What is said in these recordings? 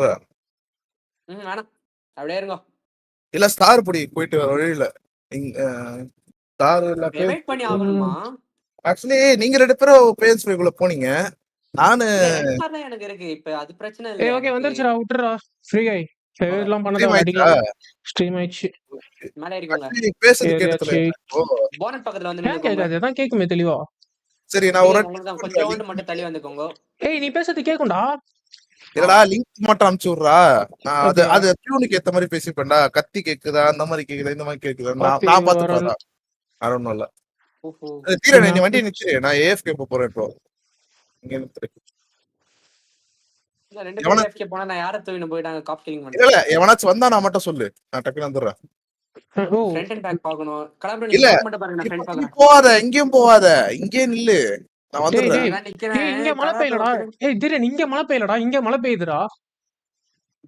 சொல்றேன் ம் வேணாம். அப்படியே இருங்க. இல்ல ஸ்டார் புடி போயிட்டு வர வழியில. ஸ்டார் இல்ல வெயிட் பண்ணி ஆகணுமா? ஆக்சுவலி நீங்க ரெண்டு பேரும் பேஸ் குள்ள போனீங்க. நானு எனக்கு இருக்கு. இப்ப அது பிரச்சனை இல்ல ஓகே. வந்துருச்சுடா விட்டுறா ஃப்ரீ ஆயி. எல்லாம் பண்ணத? அடிக்கலாம் ஸ்ட்ரீம் ஆயிடுச்சு? மேல நீங்க பேசுறது கேட்டதுல போனட் பக்கத்துல வந்து. கேட்காது அதான் கேக்குமே தெளிவா. சரி நான் ஒரு கொஞ்சோண்டு மட்டும் தள்ளி வந்துக்கோங்க. ஏய் நீ பேசுறது கேக்கும்டா. இல்லடா லிங்க் மட்டும் அனுப்பிச்சு விடுறா அது. அது டியூனுக்கு ஏத்த மாதிரி பேசிப்பேன்டா. கத்தி கேக்குதா? அந்த மாதிரி கேக்குதா? இந்த மாதிரி கேக்குதா? நான் நான். பாத்துக்கிறேன் அருண் இல்ல ஓஹோ. தீரன் நீ வண்டி நிச்சிரு நான் ஏஎஃப்கே போறேன் இப்போ. இங்க நிறுத்து. இல்ல ரெண்டு எவனா- பேரும் FK போனா நான் யாரை தூக்கிட்டு போயிட்டாங்க காப் கில்லிங் இல்ல பண்ணி இல்ல எவனாச்சும் வந்தா நான் மட்டும் சொல்லு. நான் டக்குனு வந்துடுறேன். இல்ல. போகாத. எங்கேயும் போகாத. இங்கே நில்லு. இங்க மழை பெய்யலடா. ஏய் திடீர் இங்க மழை பெய்யலடா. இங்க மழை பெய்யுதுடா.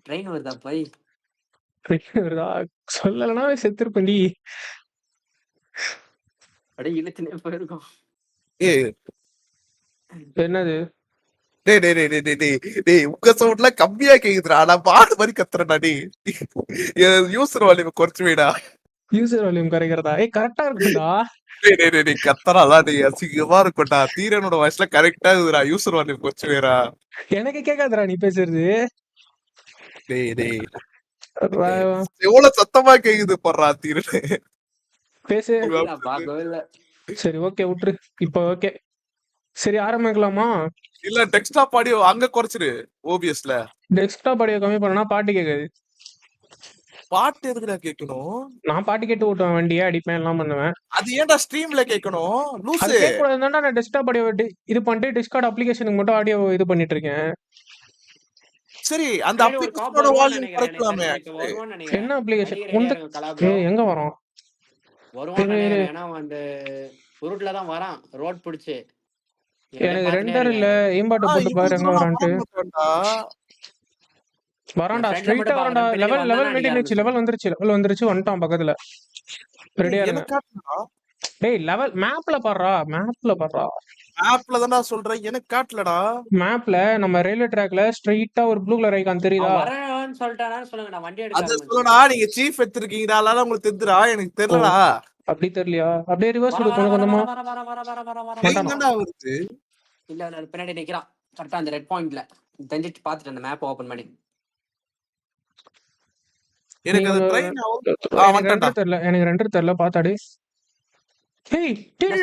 ட்ரெயின் வருதா போய்? வருதா? சொல்லலனா செத்துருப்பண்டி அப்படியே இழுத்துனே போயிருக்கோம். ஏய். என்னது? டேய் டேய் டேய் டேய் டேய் டேய் டேய் உங்க சவுண்ட்ல கம்மியா கேக்குதுடா. நான் பாடு மாதிரி கத்துறேன்டா டேய். யூசர் வால்யூம் குறைச்சு வைடா யூசர் வால்யூம் குறைக்கிறதா? ஏய் கரெக்டா இருக்குடா டேய் கத்தறாளா டேய் அசிங்கமா இருக்கும்டா தீரனோட வாய்ஸ்ல கரெக்டா இருக்குடா யூசர் வால்யூம் குறைச்சு வைடா எனக்கு கேட்காதுடா நீ பேசுறது. டேய் டேய். எவ்வளவு சத்தமா கேக்குது போடுறா தீரனு. பேசு. சரி ஓகே விட்டுரு. இப்போ ஓகே சரி ஆரம்பிக்கலாமா? இல்ல டெக்ஸ்டாப் ஆடியோ அங்க குறைச்சிரு ஓபிஎஸ்ல டெஸ்க்டாப் ஆடியோ கம்மி பண்ணா பாட்டு கேட்காது பாட்டு எதுக்குடா கேட்கணும் நான் பாட்டு கேட்டு ஓட்டுவேன் வண்டியை அடிப்பேன் எல்லாம் பண்ணுவேன். அது ஏன்டா ஸ்ட்ரீம்ல கேட்கணும் லூசு. கேட்கக்கூடாதுன்னா நான் டெஸ்க்டாப் ஆடியோ இது பண்ணிட்டு டிஸ்கார்ட் அப்ளிகேஷனுக்கு மட்டும் ஆடியோ இது பண்ணிட்டு இருக்கேன் சரி அந்த அப்ளிகேஷனோட வால்யூம். குறைக்கலாமே. என்ன அப்ளிகேஷன் எங்க வரோம். ஏன்னா அந்த உருட்டுல தான் வரான் ரோட் பிடிச்சு. எனக்கு ரெண்டர் இல்ல ஈம்பாட்டு போட்டு பாரு எங்க வரான்ட்டு. வரான்டா ஸ்ட்ரைட்டா வரான்டா. லெவல் லெவல் அடிக்க லெவல் வந்துருச்சு. லெவல் வந்துருச்சு. வந்துட்டான் பக்கத்துல. ரெடியா டேய் லெவல் மேப்ல பாடுறா. மேப்ல பாடுறா. ஆப்ல தான்டா சொல்றேன். எனக்கு காட்டலடா. மேப்ல நம்ம ரயில்வே ட்ராக்ல ஸ்ட்ரைட்டா ஒரு ப்ளூ கலர் ஐகான் தெரியுதா? வரேன்னு சொல்லிட்டானான்னு சொல்லுங்க நான் வண்டி எடுக்க அது. சொல்லடா. நீங்க சீஃப் எடுத்திருக்கீங்கடா அதனால உங்களுக்கு தெரிஞ்சுடா எனக்கு தெரியலடா அப்படி தெரியலையா? அப்படியே ரிவர்ஸ் வர, விடு கொஞ்சம் கொஞ்சமா. வர, வர, வர, வர, வர, வர, வர. மாட்டானா? எங்கடா வருது? இல்ல இல்ல பின்னாடி நிக்கிறான். கரெக்டா அந்த ரெட் பாயிண்ட்ல தெரிஞ்சிட்டு பாத்துட்டு அந்த மேப் ஓபன் பண்ணி. எனக்கு அது ட்ரெயின் ஆ எனக்கு தெரியல எனக்கு ரெண்டர் தெரியல பாத்தாடி. ஹேய் டேய்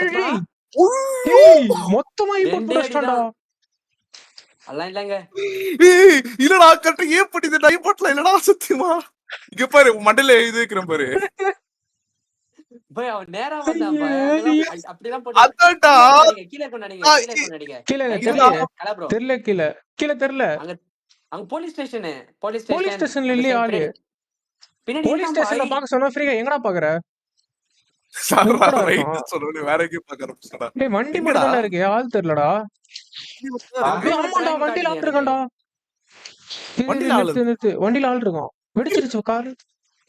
டேய், மொத்தமா இம்போர்ட் ரெண்டே பண்ணிட்டான்டா அடிதான். அதெல்லாம் இல்லங்க. இல்லடா கரெக்டா ஏன் பண்ணிட்டு ஐபோட்ல இல்லடா சத்தியமா. இங்க பாரு உன் மண்டையில எழுதி வைக்கிறேன் பாரு. போய் அவன் நேரா வந்தான் ஐயோ, பாரு. அங்கெல்லாம் ஐயோ. அ- அப்படிதான் போட்டு அதான்டா. கீழே கொண்டாடிங்க ஆ, கீழே கொண்டாடிங்க கீழே கீழே தெரியல. கீழே கீழே தெரியல அங்க போலீஸ் ஸ்டேஷனு போலீஸ் போலீஸ் ஸ்டேஷன்ல இல்லையா ஆளு? போலீஸ் ஸ்டேஷன்ல. பாக்க சொன்னா ஃப்ரீயா? எங்கடா பாக்குற? சாரா எங்கடா ரைட் இருக்கான்? சொல்லு வேற எங்கேயும் பாக்க ஆரம்பிச்சடா டேய் வண்டி எங்கடா? மட்டும் இருக்கு. ஆள் தெரியலடா. வண்டியில ஆள் காட்டுது இருக்கான்டா இரு, வண்டியில ஆள் இருக்கான் வெடிச்சிருச்சு கார்.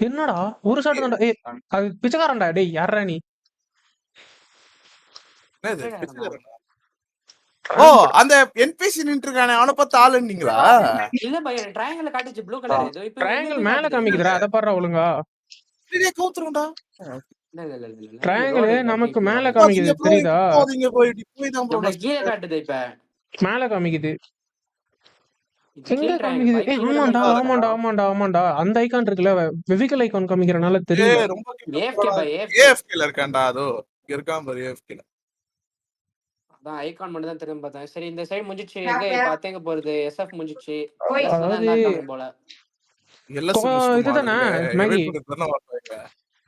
என்னடா? ஒரு ஷாட் தான்டா. ஏய் அது பிச்சைக்காரன்டா. டேய் யாரா நீ? ஓ அந்த என்பிசி நின்று இருக்கானே அவனை பார்த்து ஆளுன்னீங்களா இல்ல பையன் ட்ரையாங்கிள் காட்டுச்சு ப்ளூ கலர் இது இப்போ ட்ரையாங்கிள் மேல காமிக்குதுடா அத பாரு ஒழுங்கா. டேய் கவுத்துறோம்டா இல்ல இல்ல இல்ல இல்ல, இல்ல. ட்ரையாங்கிள் நமக்கு மேல. காமிக்குது தெரியுதா? bro, இப்படி போய் தான் நம்மளுக்கு கீழே காட்டுது இப்ப. மேல காமிக்குது. இது எங்க காமிக்குது? ஏய் ஆமாண்டா. ஆமாண்டா ஆமாண்டா ஆமாண்டா. அந்த ஐகான் இருக்குல்ல வெஹிக்கல் ஐகான் காமிக்கிறனால தெரியல ஏய், ரொம்ப AFK பை இருக்கான்டா அதோ. இருக்கான் பாரு அதான் ஐகான் மட்டும் தான் திரும்ப பார்த்தேன். சரி இந்த சைடு முடிஞ்சிச்சு. எங்க? இப்ப அத்தேங்க போறது. எஸ்எஃப் முடிஞ்சிச்சு. அதாவது- போல. இதுதானே, மேகி.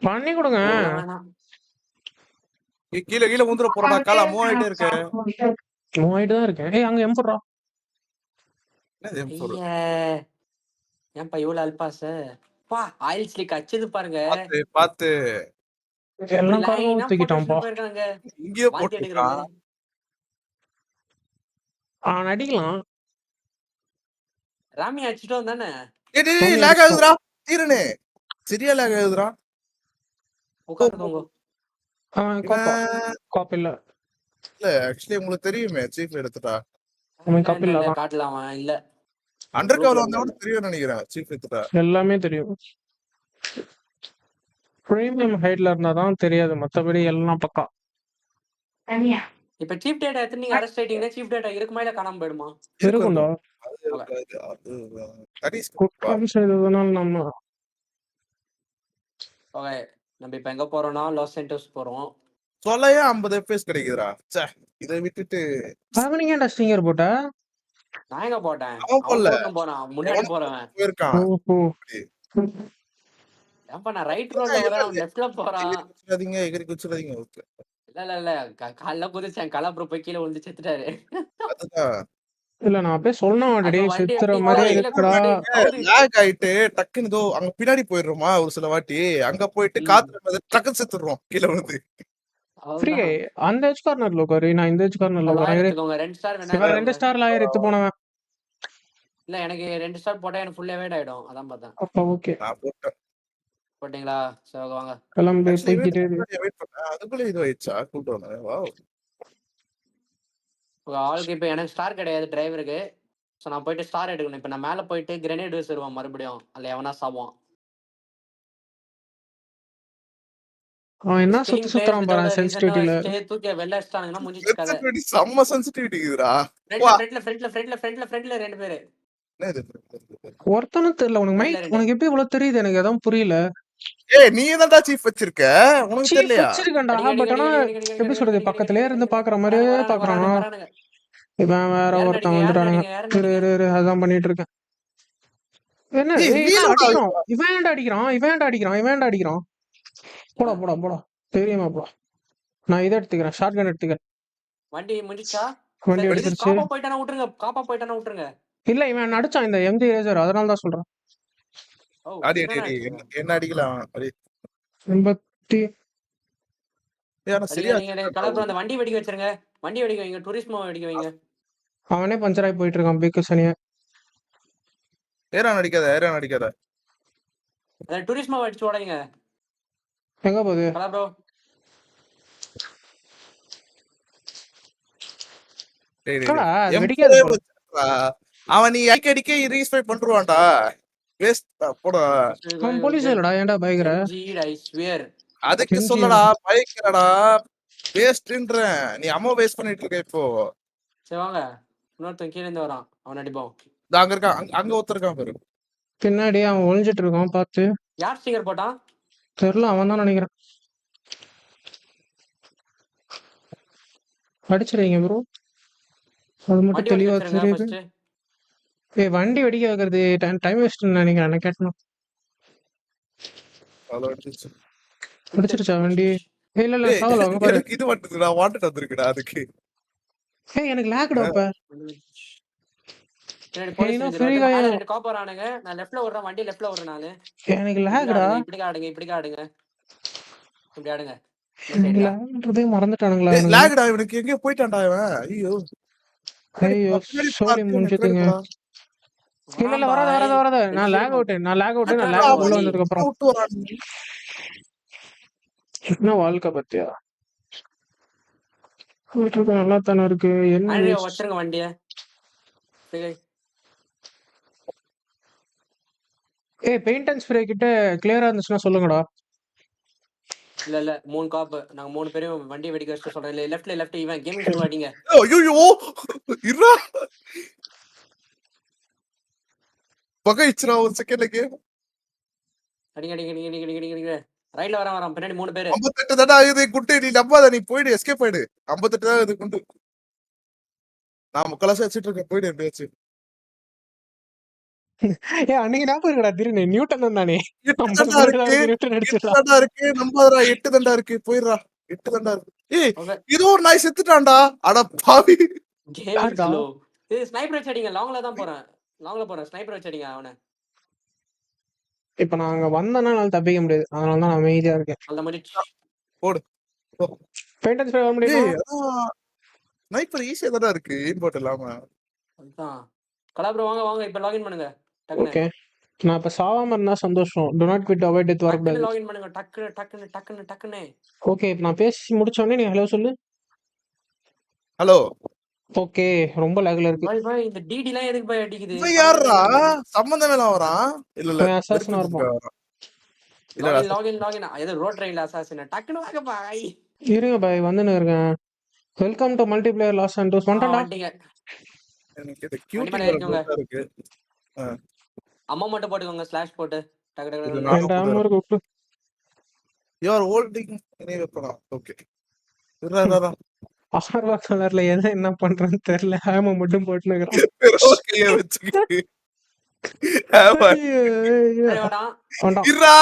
பண்ணி கொடுங்க. கீழே கீழே முந்திர போறடா காலா மூவ் ஆயிட்டே இருக்க மூவாயிட்டு தான் இருக்கேன். ஏய் அங்க எம்படுறா என்னது M4? ஐயே. ஏன்பா இவ்வளவு அல்பாச பா ஆயில் ஸ்லிக் அச்சது பாருங்க. பாத்து பாத்து. எல்லாம் தூக்கிட்டான்ப்பா photos போயிருக்காங்க. இங்கேயே மாதிரி. அவன் அடிக்கலாம். ராமி அடிச்சிட்டோம் தானே? டேய் டேய், டேய் லேக் ஆகுதுடா. தீரனு. சரியா லேக் ஆகுதுடா. உட்காந்துக்கோங்க அவன் கோப்பா. இவன் கோப்ப இல்ல. இல்ல ஆக்சுவலி உங்களுக்கு தெரியுமே சீஃப் எடுத்துட்டா. காட்டலாம் அவன் இல்ல. அண்டர் கவர் வந்தா. கூட தெரியும் நினைக்கிறேன் சீஃப் வித்ரா எல்லாமே தெரியும். ப்ரீமியம் ஹைட்ல இருந்தா தான் தெரியாது மத்தபடி எல்லாம் பக்கா. இப்ப சீப் டேட்டா எடுத்து நீங்க அரெஸ்ட் ஆயிட்டீங்கன்னா சீப் டேட்டா இருக்குமா இல்ல காணாம போயிடுமா இருக்கும்டா நம்ம ஓகே நம்ம இப்ப எங்க போறோம்னா லாஸ் சென்டோஸ் போறோம் சொல்லவே ஐம்பது எஃப்எஸ் கிடைக்குதுடா ச்சே இதை விட்டுட்டு அவனுங்க ஏன்டா ஸ்டிங்கர் போட்ட நான் எங்க போட்டேன் அவன் போடல. போறான் முன்னாடி போறவன் போயிருக்கான் ஓஹோ ஏன்பா நான் ரைட் ரோட்ல வரேன் லெஃப்ட்ல போறான் எகிரி குச்சிடாதீங்க ஓகே இல்ல இல்ல இல்ல. காலைல குதிச்சேன் கால அப்புறம் போய் கீழே விழுந்து செத்துட்டாரு. அதுதான். இல்ல நான் அப்படியே சொன்ன மாட்டேடி அப்ப வண்டி செத்துற கீழே இருக்குடா. லேக் ஆயிட்டு டக்குன்னு இதோ அங்க பின்னாடி போயிடுறோமா ஒரு சில வாட்டி. அங்க போயிட்டு. காத்துல டக்குன்னு செத்துடுறோம் கீழே வந்து ஃப்ரீ. அந்த எஜ் கார்னர்ல உட்காரு. நான் இந்த எஜ் கார்னர்ல உட்காரு. ரெண்டு ஸ்டார் வேணா ரெண்டு ஸ்டார் லாயர் எடுத்து போனவன். இல்ல எனக்கு ரெண்டு ஸ்டார் போட்டா எனக்கு ஃபுல் எவேட் ஆயிடும். அதான் பார்த்தேன். அப்ப ஓகே நான் போட்டேன். போட்டீங்களா? சரி வாங்க. கிளம்பி போய்கிட்டே அதுக்குள்ள இது ஆயிடுச்சா? கூப்பிட்டு வந்தேன். வா உங்க ஆளுக்கு இப்ப எனக்கு ஸ்டார் கிடையாது டிரைவருக்கு ஸோ நான் போயிட்டு ஸ்டார் எடுக்கணும். இப்போ நான் மேலே போயிட்டு கிரனேட் வச்சிருவான் மறுபடியும். அதில் எவனா சாவான் அவன் என்ன சுத்து சுத்துறான் பாரு சென்சிட்டிவிட்டில தூக்கி வெளில அடிச்சிட்டானுங்கன்னா முடிஞ்சிச்சு கதை. செம்ம சென்சிட்டிவிட்டி இருக்குதுடா. ஃப்ரண்ட்ல ஃப்ரண்ட்ல ஃப்ரண்ட்ல ஃப்ரண்ட்ல ஃப்ரண்ட்ல ரெண்டு பேரு. ஒருத்தனும் தெரியல உனக்கு மைக். உனக்கு எப்படி இவ்வளவு தெரியுது? எனக்கு எதுவும் புரியல. ஏய் நீ என்னடா சீஃப் வச்சிருக்க? உனக்கு சீஃப் தெரியலையா வச்சிருக்கேன்டா பட் ஆனா எப்படி சொல்றது அடிங்க, பக்கத்திலே இருந்து பாக்குற மாதிரியே பாக்குறான். இவன் வேற ஒருத்தன் வந்துட்டானுங்க. இரு இரு இரு அதான் பண்ணிட்டு இருக்கேன். என்ன அடிக்கிறான் இவன் ஏன்டா அடிக்கிறான்? இவன் ஏன்டா அடிக்கிறான்? இவன் ஏன்டா அடிக்கிறான்? போடா போடா போடா. தெரியுமா போடா. நான் இதை எடுத்துக்கிறேன் ஷார்ட் கன் எடுத்துக்கிறேன். வண்டி முடிச்சா? வண்டி எடுத்துருச்சு. காப்பா போயிட்டானா விட்டுருங்க. காப்பா போயிட்டானா விட்டுருங்க. இல்ல இவன் அடிச்சான் இந்த எம்ஜி ரேசர் அதனால தான் சொல்றேன். அடி அடி என்னடா அடி ஆச்சு? என்ன- அடிக்கலாம்? அடி. எண்பத்தி அந்த வண்டி வெடிக்க வச்சிருங்க. வண்டி வெடிக்க வைங்க டூரிஸ்மோ வெடிக்க வைங்க. அவனே பஞ்சர் ஆகி போயிட்டு இருக்கான் பீக்கு சனியா. ஏறான் அடிக்காத ஏறான் அடிக்காத. டூரிஸ்மோ அடிச்சு உடைங்க எங்க போகுது? கலப்ரோ டேய், டேய், என்னடா, டேய். அது M4 வெடிக்காது போல. வச்சிருக்கா. அவன் நீ அடிக்க அடிக்க ரீஸ்பை பண்ணிருவான்டா. வேஸ்ட் போடா. போலீஸ் இல்லடா ஏன்டா பயங்கர? ஐ ஸ்வியர் அதுக்கு. சொல்லடா பயக்கிறடா வேஸ்ட்ன்றேன் நீ அம்மா வேஸ்ட் பண்ணிட்டு இருக்க இப்போ. சரி வாங்க. இன்னொருத்தன் கீழே இருந்து வரான். அவன் அடிப்போம் இதோ அங்க இருக்கான். அங்க- அங்க ஒருத்தர் இருக்கான் பாரு. பின்னாடி அவன் ஒளிஞ்சிட்டு இருக்கான் பார்த்து. யார் ஸ்டிக்கர் போட்டான் தெரியல அவன் தான் நினைக்கிறேன். அடிச்சிருவீங்க ப்ரோ அது மட்டும் தெளிவா தெரியுது. வண்டி வெடிக்க வைக்கிறது டைம் வேஸ்ட் நினைக்கிறேன் நான் அடிச்சிச்சு. அடிச்சிருச்சா வண்டி? இல்ல இல்ல சாவல அங்க பாரு இது வந்துதுடா வாண்டட் வந்திருக்குடா அதுக்கு. ஏய் எனக்கு லேக்டா நான் நானு. எனக்கு இப்படி லேக்டா ஆடுங்க, இப்படி ஆடுங்க இப்படி ஆடுங்க. இப்படி ஆடுங்க. லேக்ன்றதே மறந்துட்டானுங்களா? லாகுடா இவனுக்கு எங்கேயோ போயிட்டான்டா இவன். ஐயோ. ஐயோ பின்னாடி சோழி பார்த்து முடிஞ்சதுங்க எனக்கு இல்ல இல்ல வராத வராத வராத. நான் லேக் அவுட் நான் லேக் அவுட் நான் லேக் உள்ள. வந்ததுக்கு அப்புறம். என்ன வாழ்க்கை பத்தியா? வீட்டுக்கு நல்லா தானே இருக்கு. என்ன? வச்சிருங்க வண்டிய ஏய் பெயிண்ட் அண்ட் ஸ்ப்ரே கிட்ட கிளியரா இருந்துச்சுன்னா சொல்லுங்கடா. இல்ல இல்ல மூணு காப்பு நாங்க மூணு பேரும் வண்டி வெடிக்க வச்சுட்டு சொல்றேன். இல்ல லெஃப்ட்ல லெஃப்ட் இவன் கேமிங் ஷூ அடிங்க ஐயோ இருடா பகைச்சுரா ஒரு செகண்ட்ல கேம் அடிங்க அடிங்க அடிங்க அடிங்க அடிங்க அடிங்க. ரைட்ல வரான் வரான் பின்னாடி மூணு பேரு. ஐம்பத்தெட்டு தானே ஆகுது குண்டு நீ நம்பாத நீ போயிடு எஸ்கேப் ஆயிடு. ஐம்பத்தெட்டு தான் ஆகுது குண்டு. நான் முக்கலாசம் வச்சுட்டு இருக்கேன் போயிடு எப்படியாச்சு அன்னைக்கு ஞாபகம் இருக்கடா திடீர்னு. நியூட்டன் தான் நியூட்டன் இருக்கு நம்பாதடா எட்டு தண்டா இருக்கு. போயிடுறா எட்டு தண்டா இருக்கு. ஏய். இது ஒரு நாய் செத்துட்டான்டா. அட பாவி ஸ்னைப்பர் அடிங்க லாங்ல தான் போறேன். லாங்ல போறேன் ஸ்னைப்பர் வச்சு அடிங்க அவனை. இப்ப நான் அங்க வந்தேன்னா என்னால தப்பிக்க முடியாது. அதனால தான் நான் அமைதியா இருக்கேன். அந்த மாதிரி பெயிண்ட் அண்ட் ஸ்ப்ரே வர முடியுமா? அதான் ஸ்னைப்பர் ஈஸியா தானே இருக்கு இம்போர்ட் இல்லாம. அதுதான். கலாபுரம் வாங்க வாங்க இப்ப லாகின் பண்ணுங்க. டக்குனு ஓகே நான் இப்ப சாவாம இருந்தா சந்தோஷம். Do not quit avoid death டக்குனு வரக்கூடாது லாகின் பண்ணுங்க. டக்குனு டக்குனு டக்குனு டக்குனு ஓகே இப்ப நான் பேசி முடிச்ச உடனே நீ ஹலோ சொல்லு. ஹலோ ஓகே ரொம்ப லேக்ல இருக்கு. பாய் பாய் இந்த டிடி எல்லாம் எதுக்கு போய் அடிக்குது? இவன் யாருடா சம்பந்தமே இல்லாம வரான் இல்ல இல்ல. ஆ இருப்பான். வரான் இல்ல லாகின் லாகின் ஏதோ ரோட் ட்ரெயின்ல அசாசின டக்குனு வாங்க பாய். இருங்க பாய். வந்துன்னு இருக்கேன். வெல்கம் டு மல்டிபிளேயர் லாஸ் அண்ட் வந்துட்டா? வந்துட்டீங்க. எனக்கு கியூட்டி ஏறிக்கோங்க. இருக்கு. அம்மா மட்டும் போட்டுக்கோங்க ஸ்லாஷ் போட்டு. டக்கு டக்கு இது நான் என் டேம் இருக்கு விட்டு. யூ ஆர் ஹோல்டிங் எனி வெப்பனா ஓகே இருடா இருடா ஆர்வா கலர்ல எதை என்ன பண்றேன்னு தெரியல. ஹேம மட்டும் போட்டுன்னு இருக்கிறான் ஓகே வச்சுக்கிட்டு ஆமா. ஐயோ, ஐயோ. வேணாம் வேண்டாம். இருடா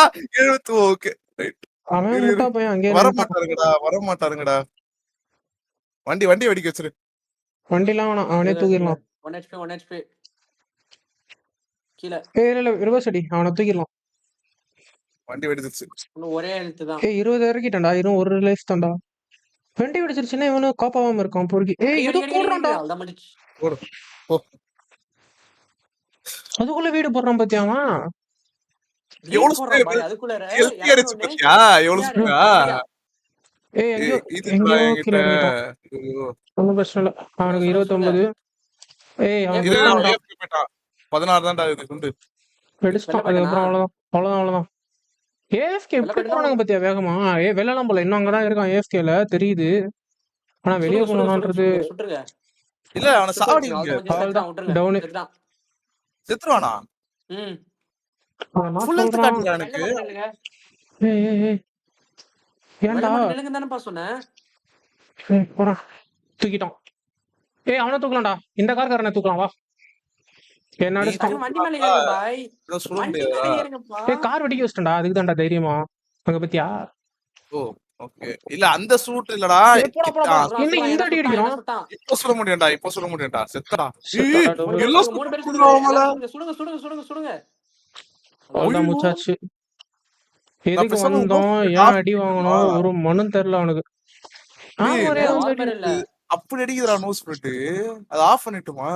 எழுபத்து ஓகே அவன் இரு, முட்டா பையன் அங்கே வர மாட்டாருங்கடா வர மாட்டாருங்கடா. வண்டி வண்டி வெடிக்க வச்சிரு. வண்டிலாம் வேணாம். அவனே தூக்கிடலாம். ஒன் ஹெச்பி ஒன் ஹெச்பி கீழே. இல்ல ரிவர்ஸ் அடி. அவனை தூக்கிடலாம். வண்டி வெடிச்சிருச்சு. ஒரே எழுத்து தான் ஏய் இருபது இறக்கிட்டேன்டா. இரும் ஒரு லைஃப் தான்டா. வண்டி வெடிச்சிருச்சுன்னா இவனும் காப்பாவாம இருக்கான் பொறுக்கி. ஏய் ஏதோ போடுறான்டா அதுக்குள்ள வீடு போடுறான் பாத்தியா அவன்? எவ்வளவு போடுறான் speed? பாய், அதுக்குள்ளார ஹெல்த்தி அடிச்சு இறங்குனோடனே பாத்தியா எவ்வளவு யாரு? ஸ்பீடா? ஏய் எங்கேயோ இது எங்கேயோ என்கிட்ட கீழே இறங்கிட்டான். ஐயோ. ஒன்றும் பிரச்சனை இல்லை. அவனுக்கு. AFK போயிட்டான். பதினாறு வெள்ளை அதுக்கப்புறம்? அவ்வளவுதான். அவ்வளவுதான் அவ்வளவுதான். ஏஎஃப்கே எப்படி? போனாங்க பாத்தியா வேகமா? ஏ வெளியெல்லாம் போல. இன்னும் அங்கதான் இருக்கான் ஏஎஃப்கேல. தெரியுது. ஆனா வெளியே போனான்றது. இல்ல அவனை Down. செத்துட்டான். செத்துருவானா? ம். ஃபுல் ஹெல்த் எனக்கு. ஏய் ஏய் ஏன்டா? மட்டும் நில்லுங்கன்னு தானேப்பா சொன்னேன். ஏய் போறான் தூக்கிட்டான். ஏய் அவனை தூக்கலாம்டா. இந்த கார்காரனை தூக்கலாம் வா கார் வெடிக்க வச்சிட்டேன்டா. அதுக்கு தான்டா தைரியமா. அங்க பத்தியா? Oh okay. இல்ல அந்த சூட் இல்லடா. இந்த அடி. இப்போ சொல்ல முடியும்டா இப்போ சொல்ல முடியும்டா. செத்தடா. எல்லாம் சுடுங்க. அவ்வளவுதான். முச்சாச்சு. எதுக்கு வந்தோம்? ஏன் அடி. வாங்கணும் ஒரு மனும் தெரியல அவனுக்கு. இல்ல. அப்படி அடிக்குதுடா நோ ஸ்பிரிட் அது ஆஃப் பண்ணிட்டுமா?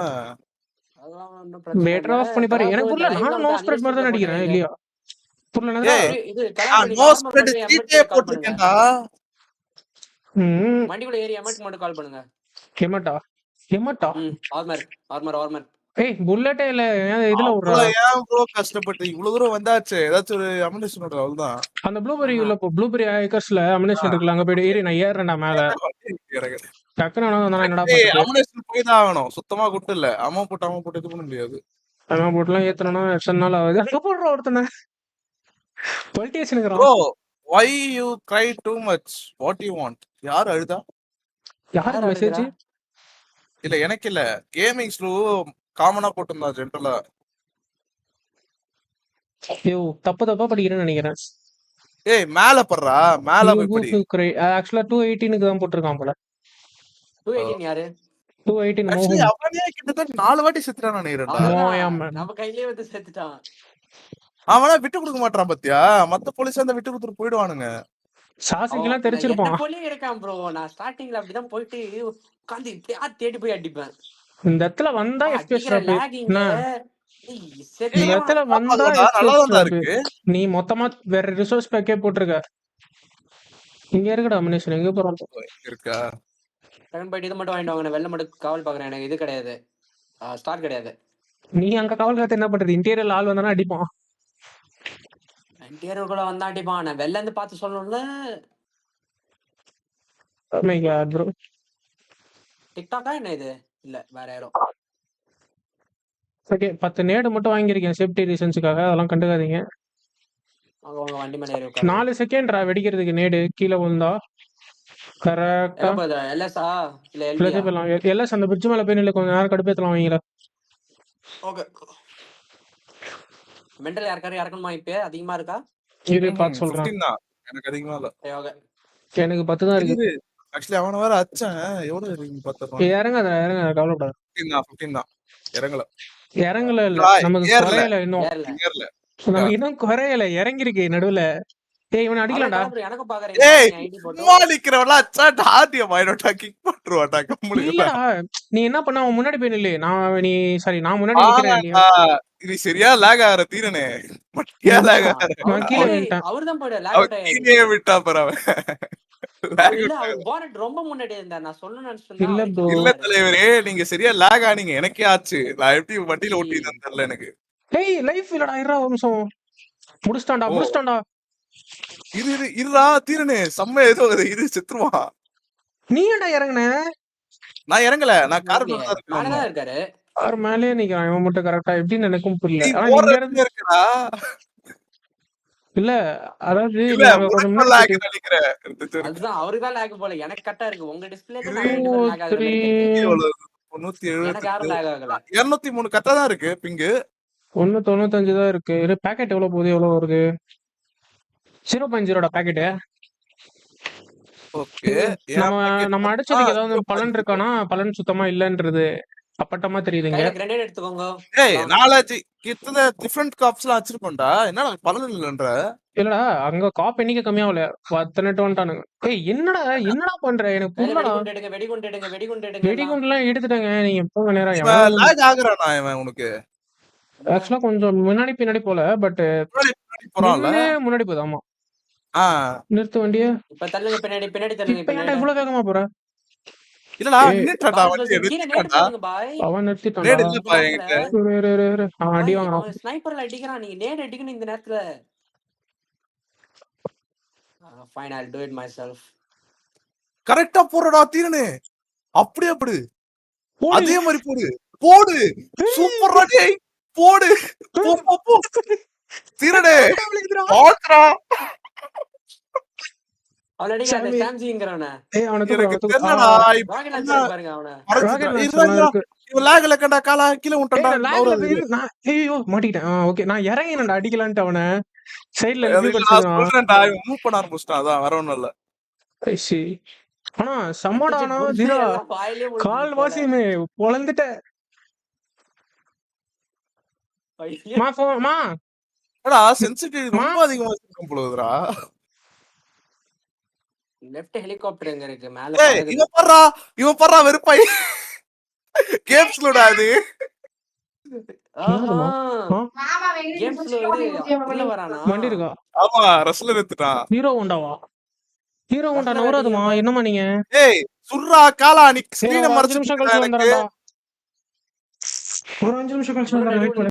பெட்டர். ஆஃப் பண்ணி பாரு. எனக்கு புரியல கலாபுரம் நான் நோ ஸ்ப்ரெட் மாதிரி தான் அடிக்கிறேன் இல்லையா? புரியல? இது நோ ஸ்பிரிட் மட்டும் சீட்டே எம்எட் கால் பண்ணுங்க. போட்டிருக்கேன்டா. ம். வண்டிக்குள்ள ஏறி எம்எட் மட்டும் கால் பண்ணுங்க. எமட்டா ம் ஆர்மர் ஆர்மர் ஆர்மர் ஏய் புல்லட்டே இல்ல இதுல ஏன் ப்ரோ கஷ்டப்பட்டு? இவ்வளவு தூரம் வந்தாச்சு. ஏதாச்சும் ஒரு அமினேஷன் அவ்வளவுதான். அந்த ப்ளூபெரி உள்ள போ ப்ளூபெரி ஐக்கர்ஸ்ல அமினேஷன் இருக்குல்ல அங்க போயிட்டு ஏறி நான் ஏறுறேன்டா மேல. டக்குன்னு ஆகணும். சுத்தமா குட்டு இல்ல அம்மா போட்டு அம்மா போட்டு இது பண்ண முடியாது. அதான் போட்டுலாம் ஏத்தனா எத்தனை நாள் ஆகுது? அங்க போடுற ஒருத்தனை. Bro why you cry too much what you want யார் அழுதா? யார் மெசேஜ்? இல்ல எனக்கு இல்ல. கேமிங் ஸ்லூ காமனா போட்டிருந்தா ஜென்ரலா ஐயோ தப்பு தப்பா படிக்கிறேன்னு நினைக்கிறேன். ஏய் மேல படுறா. மேல போய் படி. ஆக்சுவலா டூ எயிட்டீனுக்கு தான் போட்டிருக்கான் போல. டூ எயிட்டீன் யாரு? டூ எயிட்டீன் ஆக்சுவலி மோகன் அவனே கிட்டத்தட்ட நாலு வாட்டி man. நம்ம கையிலேயே வந்து செத்துட்டான். அவனா விட்டு கொடுக்க மாட்டான் பாத்தியா? மத்த போலீஸ் அந்த விட்டு கொடுத்துட்டு போயிடுவானுங்க. சாசிக்கெல்லாம் தெரிச்சிருப்பான். போலயே இருக்கான் ப்ரோ நான் ஸ்டார்டிங்ல அப்படிதான் போயிட்டு உட்காந்து இப்படியா தேடி போய் அடிப்பேன். இந்த இடத்துல வந்தா இந்த? இடத்துல வந்தா நீ மொத்தமா வேற ரிசோர்ஸ் பேக்கே போட்டிருக்க. இங்க இருக்குடா அமினேஷன் எங்க போறோம் இருக்கா? டக்குனு போயிட்டு இது மட்டும் வாங்கிட்டு வாங்க வெள்ளை மட்டும் காவல் பாக்குறேன் எனக்கு இது கிடையாது. ஸ்டார் கிடையாது. நீ அங்க காவல் காத்து என்ன பண்றது? இன்டீரியர் ஆள் வந்தானா அடிப்பான். இன்டீரியர் கூட வந்தா அடிப்பான். நான் வெளில இருந்து பார்த்து சொல்லணும்ல. டிக்டாக்கா என்ன இது? இல்ல வேற யாரோ. ஓகே பத்து நேடு மட்டும் வாங்கியிருக்கேன். சேஃப்டி ரீசன்ஸுக்காக அதெல்லாம் கண்டுக்காதீங்க. நாலு செகண்ட்ரா வெடிக்கிறதுக்கு நேடு கீழே விழுந்தா. கரெக்டா எல்எஸ்ஆ இல்ல போயிடலாம் எல்லாம் அந்த பிரிட்ஜ் மேல போய் நில்லு. கொஞ்ச நேரம் கடுப்பேத்தலாம் அவங்கள ஓகே மெண்டல் யாருக்காரு? இறக்கணுமா இப்ப? அதிகமா இருக்கா? இரு பார்த்து சொல்றேன். 15 தான். எனக்கு அதிகமா இல்ல. ஓகே எனக்கு பத்து தான் இருக்கு. ஆக்சுவலி அவன வேற அச்சன் எவ்வளவு இருக்கு? பார்த்தா இறங்காத இறங்காத கவலைப்படாத. 15 தான் 15 தான். இறங்கல. இறங்கல இல்ல. நமக்கு. குறையல இன்னும். ஏறல. நமக்கு இன்னும் குறையல. இறங்கிருக்கு நடுவுல. ஏய் இவனை அடிக்கலாம்டா. எனக்கு பாக்குறேன். ஏய், ஐடி போட்டு சும்மா நிக்கிறவனா அச்சா டாடிய மாயிடோட்டா கிக் இல்லடா நீ என்ன பண்ண அவன் முன்னாடி போய் நில்லு. நான் நீ சாரி நான் முன்னாடி நிக்கிறேன் இது சரியா லாக் ஆகிற தீரனே. மட்டியா லாக் நான் கீழே அவர்தான் விட்டா பாரு அவன். Lag இல்ல ரொம்ப முன்னாடி நான். தலைவரே நீங்க சரியா லேக் ஆனீங்க. எனக்கே ஆச்சு. நான் எப்படி வண்டியில ஓட்டினு தெரியல எனக்கு. ஏய் லைஃப் இல்லடா இருடா ஒரு நிமிஷம். முடிச்சிட்டான்டா. முடிச்சிட்டான்டா. இரு இரு இருடா தீரனு. செம்ம ஏதோ இது இரு செத்துருவான் நீ ஏன்டா இறங்குன? நான் இறங்கல. நான் கார் மேலதான் இருக்காரு. அவர் மேலேயே நிக்கிறான் இவன் மட்டும் கரெக்டா எப்படின்னு எனக்கும் புரியல. இருக்கடா. இல்ல அதாவது அதுதான் அவருக்கு தான் லேக் போல? எனக்கு கரெக்டா இருக்கு. உங்க டிஸ்பிளே இருநூத்தி மூணு தான் இருக்கு பிங்கு. ஒண்ணு தொண்ணூத்தஞ்சு தான் இருக்கு. இரு பேக்கெட் எவ்வளவு போகுது? எவ்வளவு வருது? ஜீரோ பாயிண்ட் ஜீரோட பேக்கெட்டு ஓகே நம்ம நம்ம அடிச்சதுக்கு ஏதாவது பலன் இருக்கானா? பலன் சுத்தமா இல்லன்றது அப்பட்டமா தெரியுதுங்க. கிரனேட் எடுத்துக்கோங்க. ஏய் நாலாச்சு கிட்டத்தட்ட டிஃபரெண்ட் காப்ஸ் எல்லாம் வச்சிருக்கோம்டா. என்னடா பலன் இல்லன்ற? இல்லடா அங்க காப் எண்ணிக்கை கம்மியாகல. பத்தனெட்டு வந்துட்டானுங்க. ஏய் என்னடா என்னடா பண்ற? எனக்கு புரியலடா. வெடிகுண்டு எடுங்க வெடிகுண்டு எடுங்க வெடிகுண்டு எல்லாம். எடுத்துட்டேங்க. நீங்க போங்க நேரம் ஆகுறானா இவன் உனக்கு? ஆக்சுவலா கொஞ்சம் முன்னாடி பின்னாடி போல பட் முன்னாடி பின்னாடி போறான்ல? முன்னாடி போகுது ஆமா. நிறுத்து வண்டிய? இப்ப தள்ளுங்க பின்னாடி பின்னாடி தள்ளுங்க பின்னாடி. இவ்வளவு வேகமா போற? இல்லடா நின்னுட்டாடா வண்டி நேடு என்கிட்ட. அடி வாங்குறான். ஸ்னைப்பர்ல அடிக்கிறான். நீங்க நேடு அடிக்கணும் இந்த நேரத்துல. Fine I do it myself கரெக்டா போறடா தீரனு. அப்படியே அப்படி போடு. அதே மாதிரி போடு. போடு. சூப்பர்டா டேய். போடு. போ போ போ. தீரனே. பாத்துடா மாட்டிக்கிட்டேன் ஓகே நான் இறங்கினேன்டா அடிக்கலான்ட்டு அவனை. சைடுல மூவ் பண்ண ஆரம்பிச்சிட்டான் அதான் ஒண்ணும் இல்ல. ஆனா சம்மடா ஆனா அடிச்சு ஜீரா கால். வாசியுமே பொழந்துட்ட. மா சென்சிட்டிவ் ரொம்ப அதிகமா போலுதுடா லெஃப்ட் ஹெலிகாப்டர் எங்க இருக்கு? மேல. இவன் பர்றா இவன் பர்றா வெறுப்பாய். அது. இது உள்ள வரானா? வண்டி இருக்கா ஆமா ரஸ்ல எடுத்துட்டான் ஹீரோ ஹோண்டாவா ஹீரோ ஹோண்டா நவராதுமா. என்னமா நீங்க? ஏய் சுர்ரா காலா நீ ஸ்கிரீனை மறைச்சு நிமிஷம் கழிச்சு ஒரு அஞ்சு நிமிஷம்